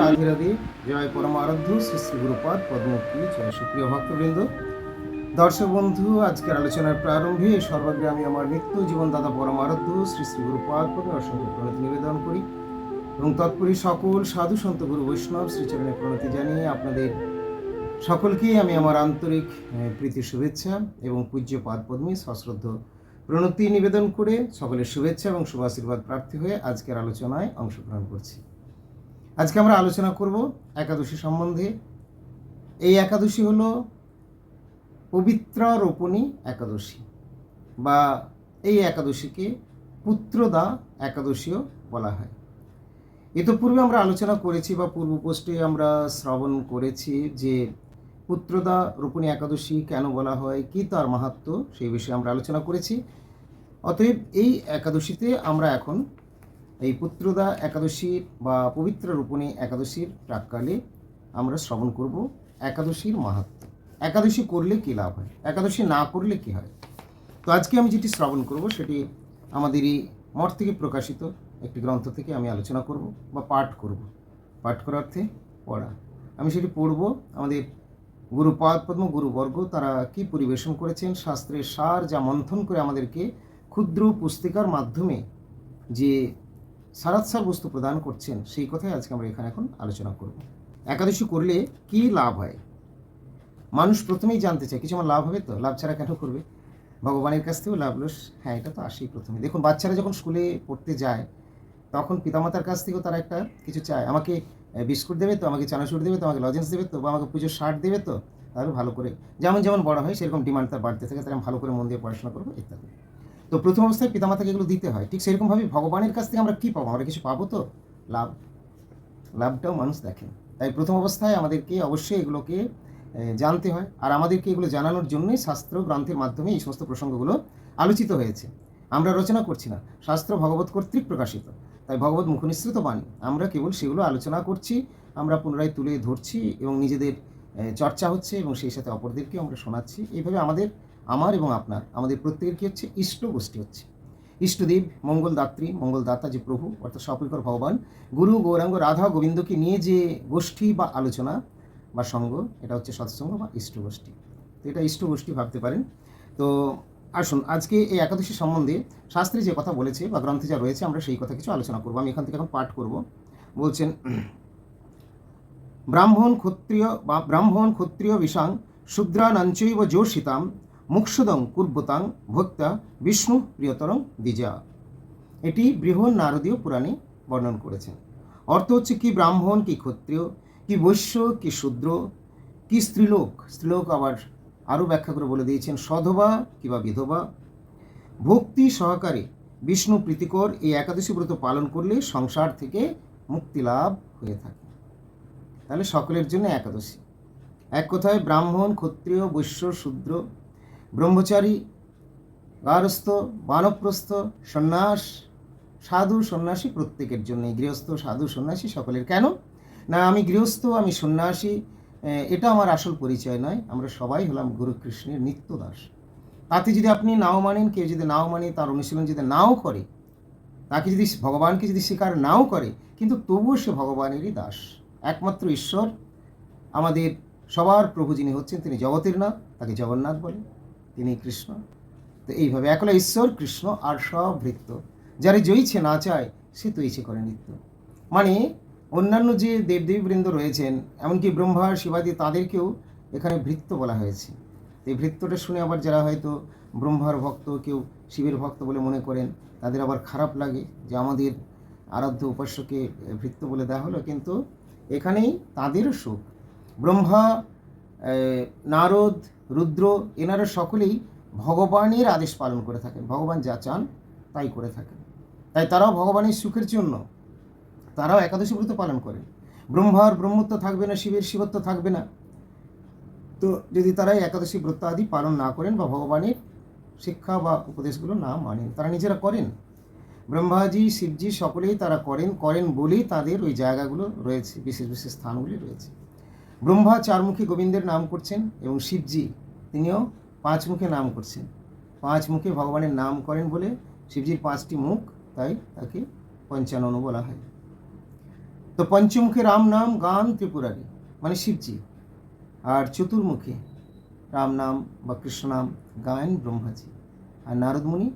রাধে রাধে। জয় পরমারাধ্য, শ্রী শ্রী গুরুপাদ পদ্মপি, জয় সুপ্রিয় ভক্তবৃন্দ। দর্শক বন্ধু, আজকের আলোচনার প্রারম্ভে সর্বাগ্রে আমি আমার নিত্য জীবনদাতা পরমারাধ্য, শ্রী শ্রী গুরুপাদ পদে অসংখ্য প্রণতি নিবেদন করি। এবং তৎপরী সকল সাধু সন্ত গুরু বৈষ্ণব শ্রীচরণে প্রণতি জানিয়ে আপনাদের সকলকেই আমি আমার আন্তরিক প্রীতি শুভেচ্ছা এবং পূজ্য পাদ পদ্মী সশ্রদ্ধ প্রণতি নিবেদন করে সকলের শুভেচ্ছা এবং শুভাশীর্বাদ প্রার্থী হয়ে আজকের আলোচনায় অংশগ্রহণ করছি। আজকে আমরা আলোচনা করব একাদশী সম্বন্ধে। এই একাদশী হলো পবিত্র রোপণী একাদশী বা এই একাদশীকে পুত্রদা একাদশীও বলা হয়। ইতপূর্বে আমরা আলোচনা করেছি বা পূর্ব পোস্টে আমরা শ্রবণ করেছি যে পুত্রদা রোপণী একাদশী কেন বলা হয়, কি তার মাহাত্ম, সেই বিষয়ে আমরা আলোচনা করেছি। অতএব এই একাদশীতে আমরা এখন এই পুত্রদা একাদশীর বা পবিত্র রূপণী একাদশীর প্রাককালে আমরা শ্রবণ করব একাদশীর মাহাত্ম। একাদশী করলে কী লাভ হয়? একাদশী না করলে কী হয়? তো আজকে আমি যেটি শ্রবণ করব সেটি আমাদেরই মঠ থেকে প্রকাশিত একটি গ্রন্থ থেকে আমি আলোচনা করব বা পাঠ করব। পাঠ করার অর্থে পড়া। আমি সেটি পড়ব আমাদের গুরুপাদ পদ্ম গুরুবর্গ তারা কি পরিবেশন করেছেন, শাস্ত্রের সার যা মন্থন করে আমাদেরকে ক্ষুদ্র পুস্তিকার মাধ্যমে যে সারাৎসার বস্তু প্রদান করছেন, সেই কথাই আজকে আমরা এখানে এখন আলোচনা করব। একাদশী করলে কি লাভ হয়? মানুষ প্রথমেই জানতে চায়, কিছু আমার লাভ হবে তো? লাভ ছাড়া কেন করবে? ভগবানের কাছ থেকেও লাভ লস? হ্যাঁ এটা তো আসেই প্রথমে। দেখুন, বাচ্চারা যখন স্কুলে পড়তে যায়, তখন পিতামাতার কাছ থেকেও তারা একটা কিছু চায়। আমাকে বিস্কুট দেবে তো? আমাকে চানাচুর দেবে তো? আমাকে লজেন্স দেবে তো? বা আমাকে পুজোর শার্ট দেবে তো? তাহলে ভালো করে। যেমন যেমন বড় হয়, সেরকম ডিমান্ড তার বাড়তে থাকে তারা ভালো করে মন দিয়ে পড়াশোনা করব, ইত্যাদি। তো প্রথম অবস্থায় পিতামাতাকে এগুলো দিতে হয়। ঠিক সেরকমভাবে ভগবানের কাছ থেকে আমরা কী পাবো? আমরা কিছু পাবো তো? লাভ। লাভটাও মানুষ দেখেন তাই প্রথম অবস্থায় আমাদেরকে অবশ্যই এগুলোকে জানতে হয়। আর আমাদেরকে এগুলো জানানোর জন্যই শাস্ত্র গ্রন্থের মাধ্যমে এই সমস্ত প্রসঙ্গগুলো আলোচিত হয়েছে। আমরা রচনা করছি না। শাস্ত্র ভগবত কর্তৃক প্রকাশিত। তাই ভগবত মুখনিসৃত বাণী আমরা কেবল সেগুলো আলোচনা করছি, আমরা পুনরায় তুলে ধরছি এবং নিজেদের চর্চা হচ্ছে এবং সেই সাথে অপরদেরকেও আমরা শোনাচ্ছি। এইভাবে আমাদের আমার এবং আপনার, আমাদের প্রত্যেকের কী হচ্ছে? ইষ্ট গোষ্ঠী হচ্ছে। ইষ্টদেব, মঙ্গলদাত্রী, মঙ্গলদাতা যে প্রভু, অর্থাৎ সকলকর ভগবান, গুরু, গৌরাঙ্গ, রাধা গোবিন্দকে নিয়ে যে গোষ্ঠী বা আলোচনা বা সঙ্গ, এটা হচ্ছে সৎসঙ্গ বা ইষ্ট গোষ্ঠী। তো এটা ইষ্ট গোষ্ঠী ভাবতে পারেন। তো আসুন, আজকে এই একাদশী সম্বন্ধে শাস্ত্রে যে কথা বলেছে বা গ্রন্থে যা রয়েছে, আমরা সেই কথা কিছু আলোচনা করব। আমি এখান থেকে এখন পাঠ করব। বলছেন, ব্রাহ্মণ ক্ষত্রিয় বা ব্রাহ্মণ ক্ষত্রিয় বিশাং শূদ্রানাঞ্চৈব যোষিতাম মুক্ষুদং কুর্বতাং ভক্তা বিষ্ণু প্রিয়তরং দ্বিজা। এটি বৃহৎ নারদীয় পুরাণে বর্ণন করেছেন। অর্থ হচ্ছে কি ব্রাহ্মণ, কি ক্ষত্রিয়, কি বৈশ্য, কি শূদ্র, কি স্ত্রীলোক। স্ত্রীলোক আবার আরও ব্যাখ্যা করে বলে দিয়েছেন, সধবা কিবা বিধবা। ভক্তি সহকারে বিষ্ণু প্রীতিকর এই একাদশী ব্রত পালন করলে সংসার থেকে মুক্তি লাভ হয়ে থাকে। তাহলে সকলের জন্য একাদশী। এক কথায় ব্রাহ্মণ, ক্ষত্রিয়, বৈশ্য, শূদ্র ব্রহ্মচারী, গারস্থ, বানপ্রস্থ, সন্ন্যাস, সাধু, সন্ন্যাসী প্রত্যেকের জন্য গৃহস্থ, সাধু, সন্ন্যাসী সকলের কেন? না, আমি গৃহস্থ, আমি সন্ন্যাসী এটা আমার আসল পরিচয় নয়। আমরা সবাই হলাম গুরু কৃষ্ণের নিত্য দাস তাতে যদি আপনি নাও মানেন, কেউ যদি নাও মানে তার অনুশীলন যদি নাও করে, তাকে যদি ভগবানকে যদি স্বীকার নাও করে, কিন্তু তবুও সে ভগবানেরই দাস। একমাত্র ঈশ্বর, আমাদের সবার প্রভু যিনি হচ্ছেন, তিনি জগতের নাথ, তাকে জগন্নাথ বলে। তিনি কৃষ্ণ। তো এইভাবে একলা ঈশ্বর, কৃষ্ণ আর সব ভৃত্য। যারা জয়ীছে না চায়, সে তো ইচ্ছে করে নিত্য। মানে অন্যান্য যে দেবদেবীবৃন্দ রয়েছেন, এমনকি ব্রহ্মা, শিবাদি, তাদেরকেও এখানে ভৃত্য বলা হয়েছে। এই ভৃত্যটা শুনে আবার যারা হয়তো ব্রহ্মার ভক্ত, কেউ শিবের ভক্ত বলে মনে করেন, তাদের আবার খারাপ লাগে যে আমাদের আরাধ্য উপাস্যকে ভৃত্য বলে দেওয়া হলো। কিন্তু এখানেই তাদেরও সুখ ব্রহ্মা নারদ, রুদ্র এনারা সকলেই ভগবানের আদেশ পালন করে থাকেন। ভগবান যা চান তাই করে থাকেন। তাই তারাও ভগবানের সুখের জন্য তারাও একাদশী ব্রত পালন করেন। ব্রহ্মার ব্রহ্মত্ব থাকবে না, শিবের শিবত্ব থাকবে না। তো যদি তারা একাদশী ব্রত আদি পালন না করেন বা ভগবানের শিক্ষা বা উপদেশগুলো না মানেন, তারা নিজেরা করেন। ব্রহ্মাজি, শিবজি সকলেই তারা করেন করেন বলেই তাদের ওই জায়গাগুলো রয়েছে, বিশেষ বিশেষ স্থানগুলি রয়েছে। ব্রহ্মা চারমুখী গোবিন্দের নাম করছেন এবং শিবজি তিনিও পাঁচ মুখে নাম করছেন। পাঁচ মুখে ভগবানের নাম করেন বলে শিবজির পাঁচটি মুখ, তাই তাকে পঞ্চানন বলা হয়। তো পঞ্চমুখে রাম নাম গান ত্রিপুরারী মানে শিবজি। আর চতুর্মুখে রাম নাম বা কৃষ্ণ নাম গায়ন ব্রহ্মাজি। আর নারদমুনি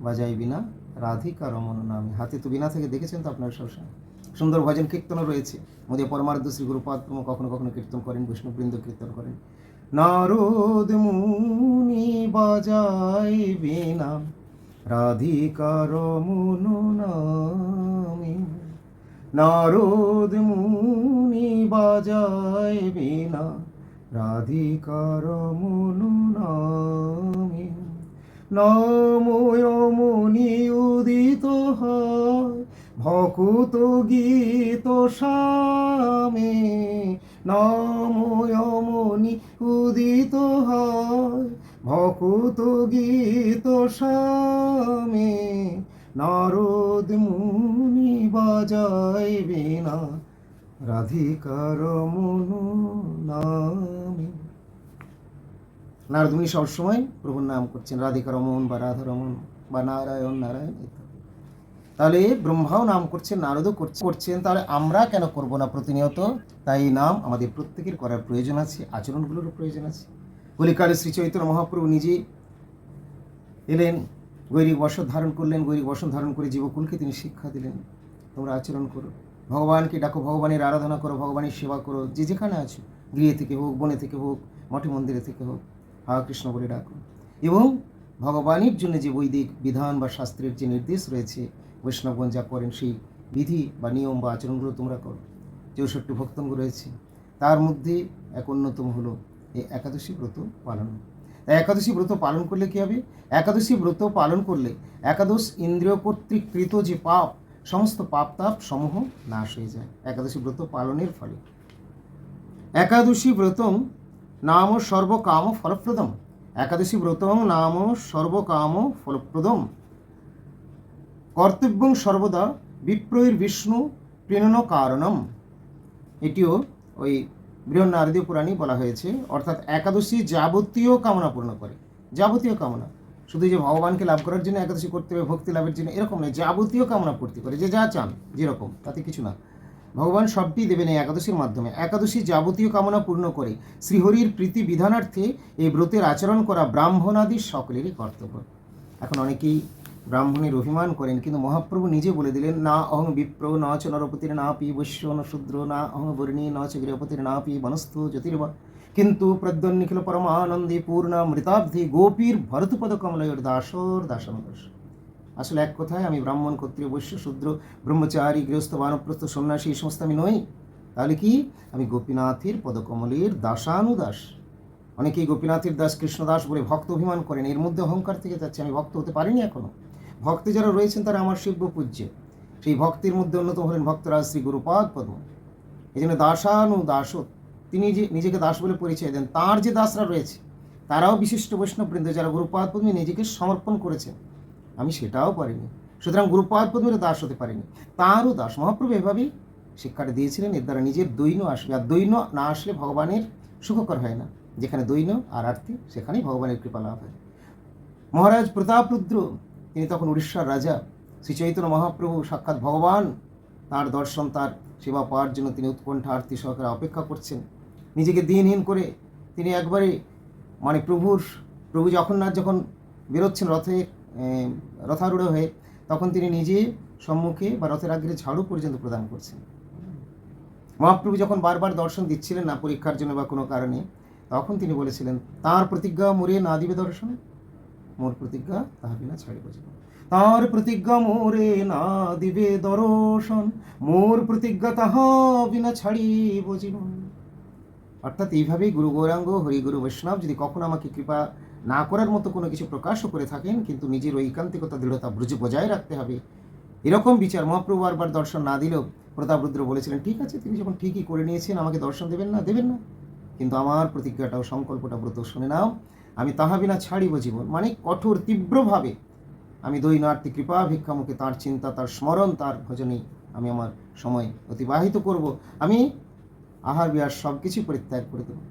বাজাই বিনা, রাধিকা রমন নামে। হাতে তো বিনা থেকে দেখেছেন তো আপনার সবসময়। সুন্দর ভজন কীর্তনও রয়েছে। মোদী পরমার্ধ শ্রী গুরুপাদ কখনো কখনো কীর্তন করেন, বৈষ্ণববৃন্দ কীর্তন করেন। নারদ মুনি বাজাই বিনা রাধিকা রমন নামে। নারদ মুনি বাজায় বিনা, রাধিকার মনু নামে। নময় মুনি উদিত হয় ভকুত গীত সামে নময় মুনি উদিত হয়। ভকুত গীত সামে নারদ মুনি বাজায় বিনা। রাধিকার নামে। নারদ মুনি সবসময় প্রভুর নাম করছেন রাধিকা রমন বা রাধা রমন বা নারায়ণ নারায়ণ ইত্যাদি তাহলে ব্রহ্মাও নাম করছেন, নারদও করছে- করছেন, তাহলে আমরা কেন করব না প্রতিনিয়ত? তাই এই নাম আমাদের প্রত্যেকের করার প্রয়োজন আছে, আচরণগুলোরও প্রয়োজন আছে। কলিকালে শ্রী চৈতন্য মহাপ্রভু নিজে এলেন, গৈরিক বসন ধারণ করলেন, গৈরিক বসন ধারণ করে জীবকুলকে তিনি শিক্ষা দিলেন। তোমরা আচরণ করো। ভগবানকে ডাকো, ভগবানের আরাধনা করো, ভগবানের সেবা করো, যে যেখানে আছো, গৃহে থেকে হোক, বনে থেকে হোক, মঠে মন্দিরে থেকে হোক, হা কৃষ্ণ বলে ডাকো। এবং ভগবানের জন্য যে বৈদিক বিধান বা শাস্ত্রের যে নির্দেশ রয়েছে বৈষ্ণবগণ যা করেন সেই বিধি বা নিয়ম বা আচরণগুলো তোমরা করো। চৌষট্টি ভক্তঙ্গ রয়েছে। তার মধ্যে এক অন্যতম হলো এই একাদশী ব্রত পালন। তাই একাদশী ব্রত পালন করলে কী হবে? একাদশী ব্রত পালন করলে একাদশ ইন্দ্রিয় কর্তৃক কৃত যে পাপ, সমস্ত পাপ তাপ সমূহ নাশ হয়ে যায়। একাদশী ব্রত পালনের ফলে। একাদশী ব্রতং নাম সর্বকাম ফলপ্রদম। একাদশী ব্রতং নাম সর্বকাম ফলপ্রদম। কর্তব্যং সর্বদা বিপ্রয়ের বিষ্ণু প্রেরণ কারণম। এটিও ওই বৃহৎ নারদীয় পুরাণে বলা হয়েছে, অর্থাৎ একাদশী যাবতীয় কামনা পূর্ণ করে। যাবতীয় কামনা। শুধু যে ভগবানকে লাভ করার জন্য একাদশী করতে হবে, ভক্তি লাভের জন্য এরকম নয়, যাবতীয় কামনা পূর্তি করে, যে যা চান, যেরকম, তাতে কিছু না। ভগবান সবটি দেবেন এই একাদশীর মাধ্যমে। একাদশী যাবতীয় কামনা পূর্ণ করে শ্রীহরির প্রীতি বিধানার্থে এই ব্রতের আচরণ করা ব্রাহ্মণাদি সকলেরই কর্তব্য। এখন অনেকেই ব্রাহ্মণের অভিমান করেন, কিন্তু মহাপ্রভু নিজে বলে দিলেন, না, অহং বিপ্র ন চ নরপতির, না পি বৈশ্য ন শূদ্র, না অহং বর্ণী, ন চ গৃহপতির, না পি বনস্থ জ্যোতির্বা কিন্তু প্রদ্যন্নিখিল পরমানন্দে পূর্ণ মৃতাব্ধি গোপীর ভরতপদ কমলয়ের দাসর দাসন দাস আসলে এক কথায় আমি ব্রাহ্মণ, ক্ষত্রিয়, বৈশ্য, শূদ্র, ব্রহ্মচারী, গৃহস্থ, বানপ্রস্থ, সন্ন্যাসী, এই সমস্ত আমি নই। তাহলে কি? আমি গোপীনাথের পদকমলের দাসানুদাস। অনেকেই গোপীনাথের দাস, কৃষ্ণদাস বলে ভক্ত অভিমান করেন, এর মধ্যে অহংকার থেকে যাচ্ছে, আমি ভক্ত হতে পারিনি এখনও। ভক্তে যারা রয়েছেন তারা আমার শিব্য পূজ্য। সেই ভক্তের মধ্যে অন্যতম হলেন ভক্তরাজ শ্রী গুরুপাদ পদ্ম। এই জন্য দাসানু দাস, তিনি যে নিজেকে দাস বলে পরিচয় দেন, তার যে দাসরা রয়েছে, তারাও বিশিষ্ট বৈষ্ণববৃন্দ যারা গুরুপাদ পদ্মে নিজেকে সমর্পণ করেছেন। আমি সেটাও পারিনি। সুতরাং গুরুপাদ পদ্মের দাস হতে পারিনি। তারও দাস মহাপ্রভু এভাবেই শিক্ষাটা দিয়েছিলেন, এর দ্বারা নিজের দৈন্য আসবে। আর দৈন্য না আসলে ভগবানের সুখকর হয় না। যেখানে দৈন্য আর আরতি, সেখানেই ভগবানের কৃপা লাভ হয়। মহারাজ প্রতাপরুদ্র তিনি তখন উড়িষ্যার রাজা। শ্রী চৈতন্য মহাপ্রভু সাক্ষাৎ ভগবান। তার দর্শন, তার সেবা পাওয়ার জন্য তিনি উৎকণ্ঠা আরতি সহকারে অপেক্ষা করছেন। নিজেকে দিনহীন করে তিনি একবারে মানে প্রভুর, প্রভু জগন্নাথ যখন বেরোচ্ছেন রথে রথারূঢ় হয়ে, তখন তিনি নিজে সম্মুখে বা রথের আগ্রে ঝাড়ু পর্যন্ত প্রদান করছেন। মহাপ্রভু যখন বারবার দর্শন দিচ্ছিলেন না পরীক্ষার জন্য বা কোনো কারণে, তখন তিনি বলেছিলেন, তার প্রতিজ্ঞা মোরে না দিবে দর্শন? মোর প্রতিজ্ঞা তাহা বিনা ছাড়িব জীবন। তার প্রতিজ্ঞা মোরে না দিবে দর্শন, মোর প্রতিজ্ঞা তাহা বিনা ছাড়িব জীবন। অর্থাৎ এইভাবেই গুরু গৌরাঙ্গ, হরিগুরু বৈষ্ণব যদি কখনো আমাকে কৃপা না করার মতো কোনো কিছু প্রকাশও করে থাকেন, কিন্তু নিজের ঐকান্তিকতা দৃঢ়তা ব্রজ বজায় রাখতে হবে। এরকম বিচার মহাপ্রভু বারবার দর্শন না দিলেও প্রতাপরুদ্র বলেছিলেন, ঠিক আছে, তিনি যখন ঠিকই করে নিয়েছেন, আমাকে দর্শন দেবেন না দেবেন না। কিন্তু আমার প্রতিজ্ঞাটাও সংকল্পটা ব্রত শুনে নাও। আমি তাহা বিনা ছাড়িব জীবন। মানে কঠোর, তীব্রভাবে আমি দৈনার্থী কৃপা ভিক্ষামুখে তার চিন্তা, তার স্মরণ, তার ভজনেই আমি আমার সময় অতিবাহিত করব। আমি আহার, বিহার সব কিছু পরিত্যাগ করে দেবো।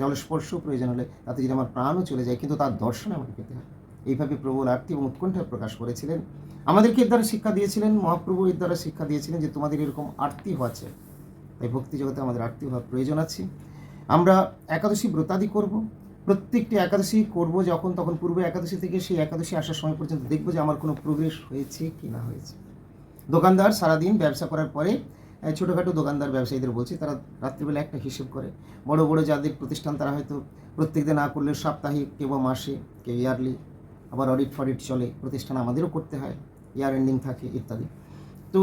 জলস্পর্শ প্রয়োজন হলে তাতে যদি আমার প্রাণও চলে যায়, কিন্তু তার দর্শন আমাকে পেতে হয় এইভাবে প্রবল আরতি এবং উৎকণ্ঠা প্রকাশ করেছিলেন। আমাদেরকে এর দ্বারা শিক্ষা দিয়েছিলেন, মহাপ্রভু এর দ্বারা শিক্ষা দিয়েছিলেন যে তোমাদের এরকম আরতি চাই তাই ভক্তি জগতে আমাদের আর্থিক হওয়ার প্রয়োজন আছে। আমরা একাদশী ব্রতাদি করব। প্রত্যেকটি একাদশী করব যখন, তখন পূর্ব একাদশী থেকে সেই একাদশী আসার সময় পর্যন্ত দেখব যে আমার কোনো প্রোগ্রেস হয়েছে কি না হয়েছে। দোকানদার সারাদিন ব্যবসা করার পরে ছোটোখাটো দোকানদার ব্যবসায়ীদের বলছি, তারা রাত্রিবেলা একটা হিসেব করে। বড় বড় যাদের প্রতিষ্ঠান, তারা হয়তো প্রত্যেক দিন না করলে সাপ্তাহিক, কেউ মাসে, কেউ ইয়ারলি, আবার অডিট ফডিট চলে, প্রতিষ্ঠান আমাদেরও করতে হয় ইয়ার এন্ডিং থাকে, ইত্যাদি। তো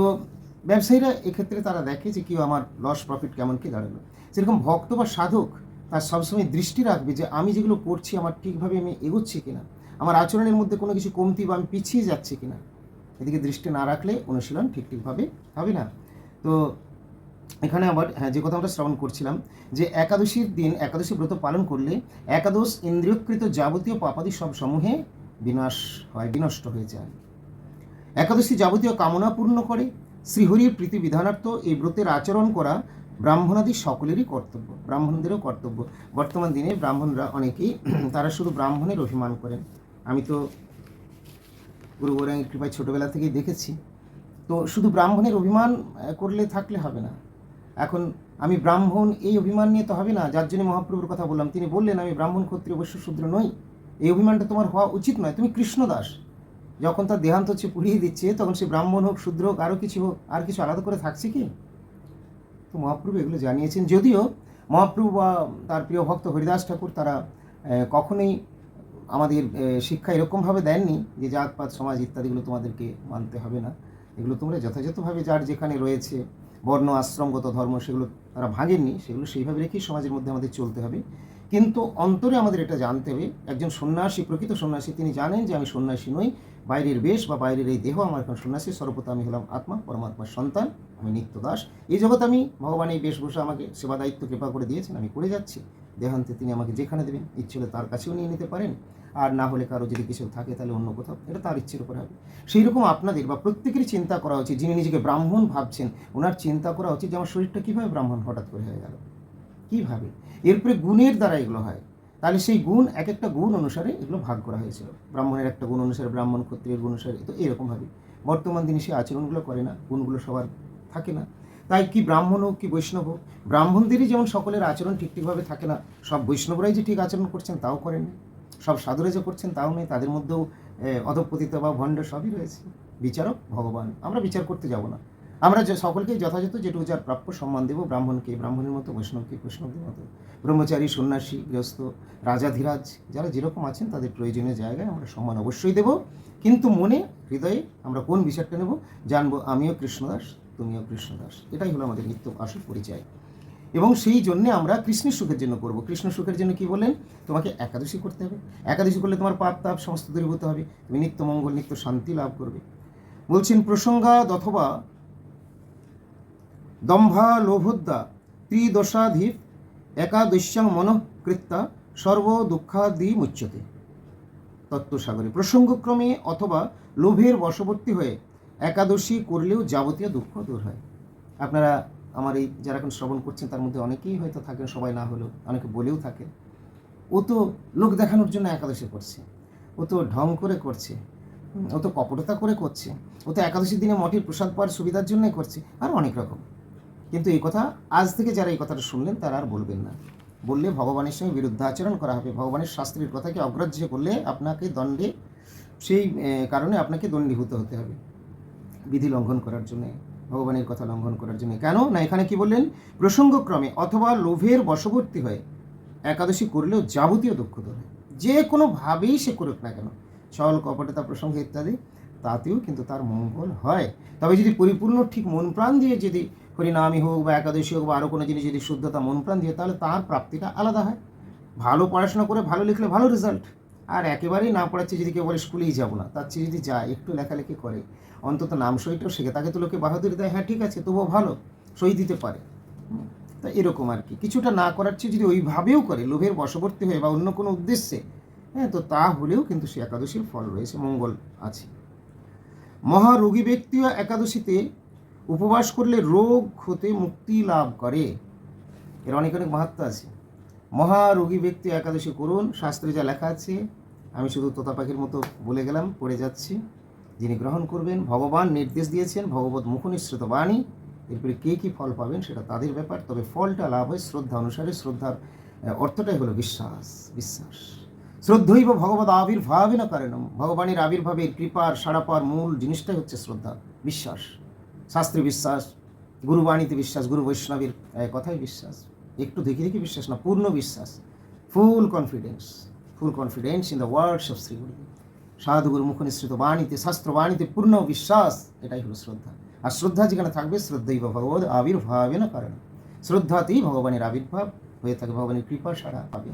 ব্যবসায়ীরা এক্ষেত্রে তারা দেখে যে কেউ আমার লস প্রফিট কেমন কি দাঁড়াল। যেরকম ভক্ত বা সাধক তার সবসময় দৃষ্টি রাখবে যে আমি যেগুলো করছি আমার ঠিকভাবে আমি এগোচ্ছি কিনা। আমার আচরণের মধ্যে কোনো কিছু কমতি বা আমি পিছিয়ে যাচ্ছি কিনা। এদিকে দৃষ্টি না রাখলে অনুশীলন ঠিক ঠিকভাবে হবে না। তো এখানে আবার হ্যাঁ যে কথা আমরা শ্রবণ করছিলাম, যে একাদশীর দিন একাদশী ব্রত পালন করলে একাদশ ইন্দ্রিয়কৃত যাবতীয় পাপাদি সব সমূহে বিনাশ হয়, বিনষ্ট হয়ে যায়। একাদশী যাবতীয় কামনা পূর্ণ করে। শ্রীহরির প্রীতি বিধানার্থ এই ব্রতের আচরণ করা ব্রাহ্মণাদি সকলেরই কর্তব্য, ব্রাহ্মণদেরও কর্তব্য। বর্তমান দিনে ব্রাহ্মণরা অনেকেই, তারা শুধু ব্রাহ্মণের অভিমান করেন। আমি তো গুরু গৌরাঙ্গের কৃপায় ছোটোবেলা থেকেই দেখেছি। তো শুধু ব্রাহ্মণের অভিমান করলে থাকলে হবে না। এখন আমি ব্রাহ্মণ এই অভিমান নিয়ে তো হবে না, যার জন্য মহাপ্রভুর কথা বললাম। তিনি বললেন, আমি ব্রাহ্মণ ক্ষত্রিয় অবশ্য শূদ্র নই। এই অভিমানটা তোমার হওয়া উচিত নয়। তুমি কৃষ্ণদাস যখন তার দেহান্ত হচ্ছে পুড়িয়ে দিচ্ছে, তখন সে ব্রাহ্মণ হোক, শূদ্র হোক আরও কিছু হোক, আর কিছু আলাদা করে থাকছে কি? তো মহাপ্রভু এগুলো জানিয়েছেন। যদিও মহাপ্রভু বা তার প্রিয় ভক্ত হরিদাস ঠাকুর তারা কখনোই আমাদের শিক্ষা এরকমভাবে দেননি যে জাতপাত, সমাজ ইত্যাদিগুলো তোমাদেরকে মানতে হবে না। এগুলো তোমরা যথাযথভাবে যার যেখানে রয়েছে, বর্ণ, আশ্রমগত ধর্ম, সেগুলো তারা ভাঙেননি, সেগুলো সেইভাবে রেখেই সমাজের মধ্যে আমাদের চলতে হবে। কিন্তু অন্তরে আমাদের এটা জানতে হবে। একজন সন্ন্যাসী, প্রকৃত সন্ন্যাসী, তিনি জানেন যে আমি সন্ন্যাসী নই বাইরের বেশ বা বাইরের এই দেহ আমার এখন সন্ন্যাসী সর্বতা আমি হলাম আত্মা, পরমাত্মার সন্তান, আমি নিত্য দাস এই জগৎ আমি ভগবান এই বেশভূষা আমাকে সেবা দায়িত্ব কৃপা করে দিয়েছেন, আমি করে যাচ্ছি। দেহান্তে তিনি আমাকে যেখানে দেবেন, ইচ্ছে তার কাছেও নিয়ে নিতে পারেন। আর না হলে কারও যদি কিছু থাকে তাহলে অন্য কোথাও, এটা তার ইচ্ছের উপর হবে। সেই রকম আপনাদের বা প্রত্যেকেরই চিন্তা করা উচিত, যিনি নিজেকে ব্রাহ্মণ ভাবছেন, ওনার চিন্তা করা উচিত যে আমার শরীরটা কীভাবে ব্রাহ্মণ হঠাৎ করে হয়ে গেল? কীভাবে? এরপরে গুণের দ্বারা এগুলো হয়। তাহলে সেই গুণ এক একটা গুণ অনুসারে এগুলো ভাগ করা হয়েছিল। ব্রাহ্মণের একটা গুণ অনুসারে ব্রাহ্মণ ক্ষত্রিয়ের গুণ অনুসারে, তো এরকমভাবে। বর্তমান দিনে সেই আচরণগুলো করে না, গুণগুলো সবার থাকে না। তাই কি ব্রাহ্মণ হোক, কি বৈষ্ণব হোক, ব্রাহ্মণদেরই যেমন সকলের আচরণ ঠিক ঠিকভাবে থাকে না, সব বৈষ্ণবরাই যে ঠিক আচরণ করছেন তাও করেন সব সাধুরা যে করছেন তাও নেই তাদের মধ্যেও অধঃপতিত বা ভণ্ড সবই রয়েছে। বিচারক ভগবান, আমরা বিচার করতে যাব না। আমরা যে সকলকেই যথাযথ যেটুকু যার প্রাপ্য সম্মান দেবো, ব্রাহ্মণকে, ব্রাহ্মণের মতো, বৈষ্ণবকে, বৈষ্ণবদের মতো। ব্রহ্মচারী, সন্ন্যাসী, গৃহস্থ, রাজাধিরাজ, যারা যেরকম আছেন তাদের প্রয়োজনীয় জায়গায় আমরা সম্মান অবশ্যই দেব। কিন্তু মনে, হৃদয়ে আমরা কোন বিচারটা নেব? জানব, আমিও কৃষ্ণদাস, তুমিও কৃষ্ণদাস। এটাই হলো আমাদের নিত্য আসল পরিচয়। এবং সেই জন্য আমরা কৃষ্ণের সুখের জন্য করব। কৃষ্ণ সুখের জন্য কি বলেন তোমাকে একাদশী করতে হবে। একাদশী করলে তোমার পাপ তাপ সমস্ত দূরীভূত হবে। তুমি নিত্য মঙ্গল, নিত্য শান্তি লাভ করবে। বলছেন, প্রসঙ্গাদ অথবা দম্ভা লোভোদ্দা ত্রিদশাধীপ একাদশ্যাং মনঃকৃত্যা সর্ব দুঃখাদি মুচ্যতে তত্ত্বসাগরে প্রসঙ্গক্রমে অথবা লোভের বশবর্তী হয়ে একাদশী করলেও যাবতীয় দুঃখ দূর হয়। আপনারা আমার এই যারা এখন শ্রবণ করছেন, তার মধ্যে অনেকেই হয়তো থাকেন, সবাই না হলেও, অনেকে বলেও থাকে ও তো লোক দেখানোর জন্য একাদশী করছে, ও তো ঢং করে করছে, ও তো কপটতা করে করছে, ও তো একাদশীর দিনে মঠের প্রসাদ পাওয়ার সুবিধার জন্যই করছে, আর অনেক রকম। কিন্তু এই কথা আজ থেকে যারা এই কথাটা শুনলেন, তারা আর বলবেন না। বললে ভগবানের সঙ্গে বিরুদ্ধাচরণ করা হবে। ভগবানের শাস্ত্রের কথাকে অগ্রাহ্য করলে আপনাকে দণ্ডে, সেই কারণে আপনাকে দণ্ডীভূত হতে হবে। বিধি লঙ্ঘন করার জন্য, ভগবানের কথা লঙ্ঘন করার জন্য। কেন? না, এখানে কি বললেন? প্রসঙ্গক্রমে অথবা লোভের বশবর্তী হয়ে একাদশী করলেও যাবতীয় দুঃখ দূর হয়। যে কোনোভাবেই সে করুক না কেন। ছল কপটতা, প্রসঙ্গ ইত্যাদি, তাতেও কিন্তু তার মঙ্গল হয়। তবে যদি পরিপূর্ণ, ঠিক মন প্রাণ দিয়ে যদি হরিনামই হোক বা একাদশী হোক বা আরও কোনো জিনিস যদি শুদ্ধতা মন প্রাণ দিয়ে, তাহলে তার প্রাপ্তিটা আলাদা হয়। ভালো পড়াশোনা করে ভালো লিখলে ভালো রেজাল্ট আর একেবারেই না পড়াচ্ছে যদি কেউ বলে স্কুলেই যাব না, তার চেয়ে যদি যায়, একটু লেখালেখি করে, অন্তত নাম সইটাও শেখে, তাকে তো লোকে বাহাদুরি দেয় হ্যাঁ ঠিক আছে, তবুও ভালো, সই দিতে পারে। তা এরকম আর কি। কিছুটা না করার চেয়ে যদি ওইভাবেও করে, লোভের বশবর্তী হয়ে বা অন্য কোনো উদ্দেশ্যে হ্যাঁ তো তা হলেও কিন্তু সে একাদশীর ফল রয়েছে, মঙ্গল আছে। মহারোগী ব্যক্তিও একাদশীতে উপবাস করলে রোগ হতে মুক্তি লাভ করে। এর অনেক অনেক মাহাত্ম আছে। মহারোগী ব্যক্তি একাদশী করুন, শাস্ত্রে যা লেখা আছে, আমি শুধু তোতা পাখির মতো বলে গেলাম, পড়ে যাচ্ছি। যিনি গ্রহণ করবেন, ভগবান নির্দেশ দিয়েছেন, ভগবত মুখনিসৃত বাণী, এরপরে কে কী ফল পাবেন সেটা তাদের ব্যাপার, তবে ফলটা লাভ হয় শ্রদ্ধা অনুসারে, শ্রদ্ধার অর্থটাই হলো বিশ্বাস বিশ্বাস। শ্রদ্ধৈব ভগবত আবির্ভাবে না কারণম, ভগবানের আবির্ভাবের কৃপার সাড়া পাওয়ার মূল জিনিসটাই হচ্ছে শ্রদ্ধা, বিশ্বাস। শাস্ত্রে বিশ্বাস গুরুবাণীতে বিশ্বাস, গুরু বৈষ্ণবের কথায় বিশ্বাস। একটু দেখে দেখে বিশ্বাস না, পূর্ণ বিশ্বাস। Full confidence full confidence in the words of Shriguru Sadhuguru মুখ নিঃসৃত বাণীতে, শাস্ত্র বাণীতে পূর্ণ বিশ্বাস, এটাই হলো শ্রদ্ধা। আর শ্রদ্ধা যেখানে থাকবে শ্রদ্ধৈব ভগবত আবির্ভাবে না কারণ। শ্রদ্ধাতেই ভগবানের আবির্ভাব, হয়ে থাকে ভগবানের কৃপা সারা পাবে।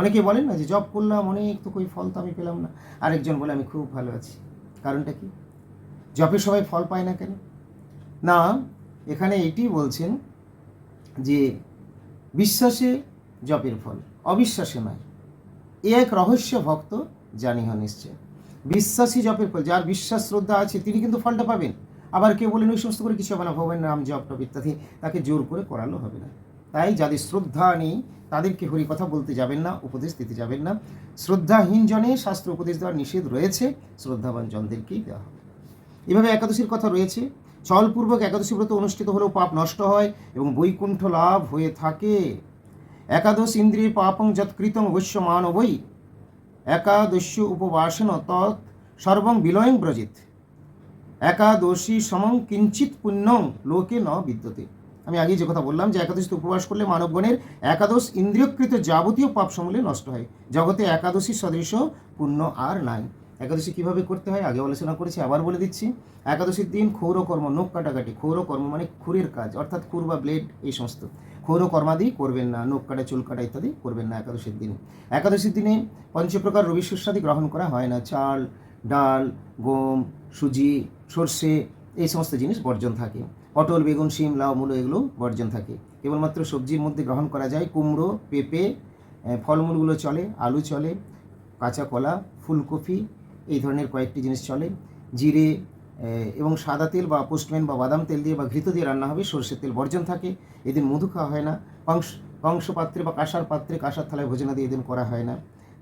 অনেকে বলেন না যে জব করলাম, অনেক তো কই ফল তো আমি পেলাম না। আরেকজন বলে, আমি খুব ভালো আছি। কারণটা কি? জপে সবাই ফল পায় না কেন? না, এখানে এটি বলছেন যে বিশ্বাসে জপের ফল, অবিশ্বাসে নয়। এ এক রহস্য ভক্ত জানিহ নিশ্চয়। বিশ্বাসী জপের ফল, যার বিশ্বাস শ্রদ্ধা আছে, তিনি কিন্তু ফলটা পাবেন। আবার কেউ বলেন, ওই সমস্ত করে কিছু হবে না, ভগবানের নাম জপ টপ ইত্যাদি, তাকে জোর করে করালো হবে না। তাই যাদের শ্রদ্ধা নেই, তাদেরকে হরি কথা বলতে যাবেন না, উপদেশ দিতে যাবেন না। শ্রদ্ধাহীন জনে শাস্ত্র উপদেশ দেওয়ার নিষেধ রয়েছে, শ্রদ্ধাবান জনদেরকেই দেওয়া হবে। এভাবে একাদশীর কথা রয়েছে। চলপূর্বক একাদশী ব্রত অনুষ্ঠিত হলেও পাপ নষ্ট হয় এবং বৈকুণ্ঠ লাভ হয়ে থাকে। একাদশ ইন্দ্রিয় পাপং যৎকৃতং অবশ্য মানবই একাদশ্য উপবাসন তৎ সর্বং বিলয়ং ব্রজিত। একাদশী সমং কিঞ্চিত পুণ্যং লোকে ন বিদ্যতে। আমি আগে যে কথা বললাম যে একাদশীতে উপবাস করলে মানবগণের একাদশ ইন্দ্রিয়কৃত যাবতীয় পাপ সমূলে নষ্ট হয়। জগতে একাদশী সদৃশ পুণ্য আর নাই। একাদশী কীভাবে করতে হয়, আগে আলোচনা করেছি, আবার বলে দিচ্ছি। একাদশীর দিন ক্ষৌর কর্ম, নখ কাটাকাটি। ক্ষৌর কর্ম মানে খুরের কাজ, অর্থাৎ খুর বা ব্লেড, এই সমস্ত। ক্ষৌর কর্মাদি করবেন না, নখ কাটা, চুল কাটা ইত্যাদি করবেন না একাদশীর দিনে। একাদশীর দিনে পঞ্চপ্রকার রবি শস্যাদি গ্রহণ করা হয় না। চাল, ডাল, গম, সুজি, সর্ষে, এই সমস্ত জিনিস বর্জন থাকে। পটল, বেগুন, শিম, লাউ, মূলো এগুলো বর্জন থাকে। কেবলমাত্র সবজির মধ্যে গ্রহণ করা যায় কুমড়ো, পেঁপে ফলমূলগুলো চলে, আলু চলে, কাঁচা কলা, ফুলকপি এই ধরনের কয়েকটি জিনিস চলে। জিরে এবং সাদা তেল বা পোস্টম্যান বা বাদাম তেল দিয়ে বা ঘৃত দিয়ে রান্না হবে, সর্ষের তেল বর্জন থাকে, এদিন মধু খাওয়া হয় না, কংস কংস পাত্রে বা কাঁসার পাত্রে কাঁসার থালায় ভোজনা দিয়ে এদিন করা হয় না।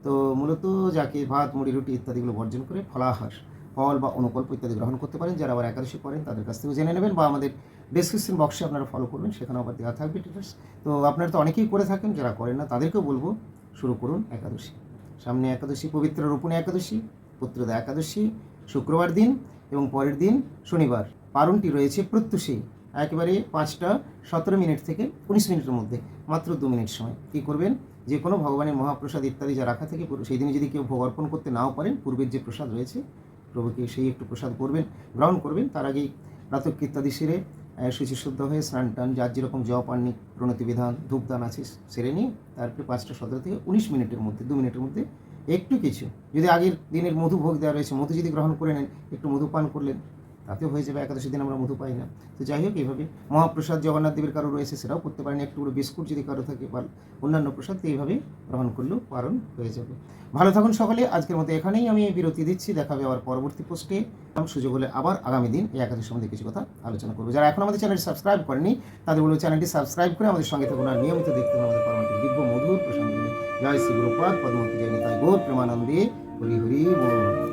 তো মূলত যাকে ভাত, মুড়ি, রুটি ইত্যাদিগুলো বর্জন করে ফলাহার, ফল বা অনুকল্প ইত্যাদি গ্রহণ করতে পারেন, যারা আবার একাদশী করেন তাদের কাছ থেকে জেনে নেবেন বা আমাদের ডিসক্রিপশন বক্সে আপনারা ফলো করবেন সেখানে আবার দেওয়া থাকবে ডিটেলস তো আপনারা তো অনেকেই করে থাকেন, যারা করেন না তাদেরকেও বলব, শুরু করুন একাদশী। সামনে একাদশী, পবিত্র রূপণী একাদশী পুত্রদা একাদশী শুক্রবার দিন এবং পরের দিন শনিবার। পারণটি রয়েছে প্রত্যুষেই একেবারে পাঁচটা সতেরো মিনিট থেকে উনিশ মিনিটের মধ্যে মাত্র দু মিনিট সময়। কী করবেন? যে কোনো ভগবানের মহাপ্রসাদ ইত্যাদি যা রাখা থাকে সেই দিনে যদি কেউ ভোগ অর্পণ করতে নাও পারেন পূর্বের যে প্রসাদ রয়েছে প্রভুকে সেই একটু প্রসাদ করবেন গ্রহণ করবেন। তার আগেই প্রাতক ইত্যাদি সেরে আহ, শুচি শুদ্ধ হয়ে স্নান টান যার যেরকম জপ আননি প্রণতি বিধান ধূপদান আছে সেরে নিয়ে তারপরে পাঁচটা সতেরো থেকে উনিশ মিনিটের মধ্যে দু মিনিটের মধ্যে একটু কিছু। যদি আগের দিনের মধু ভোগ দেওয়া রয়েছে, মধু যদি গ্রহণ করে নেন, একটু মধু পান করলেন, তাতেও হয়ে যাবে একাদশী দিন আমরা মধু পাই না। তো যাই হোক, এইভাবে মহাপ্রসাদ জগন্নাথ দেবের কারও রয়েছে সেটাও করতে পারেন, একটু বিস্কুট যদি কারও থাকে বা অন্যান্য প্রসাদ এইভাবে গ্রহণ করলেও পালন হয়ে যাবে। ভালো থাকুন সকলে, আজকের মতো এখানেই আমি বিরতি দিচ্ছি দেখাবে আবার পরবর্তী পোস্টে সুযোগ হলে আবার আগামী দিন এই একাদশী সম্বন্ধে কিছু কথা আলোচনা করব। যারা এখন আমাদের চ্যানেলটি সাবস্ক্রাইব করেনি তাদের বলব চ্যানেলটি সাবস্ক্রাইব করে আমাদের সঙ্গে থাকুন আর নিয়মিত দেখতে হবে আমাদের পরবর্তী দিব্য মধুর প্রসঙ্গে। জয় শ্রী গুরুপাদ পদ্মতি জয় নিতাই গৌর প্রেমানন্দে হরি হরি বল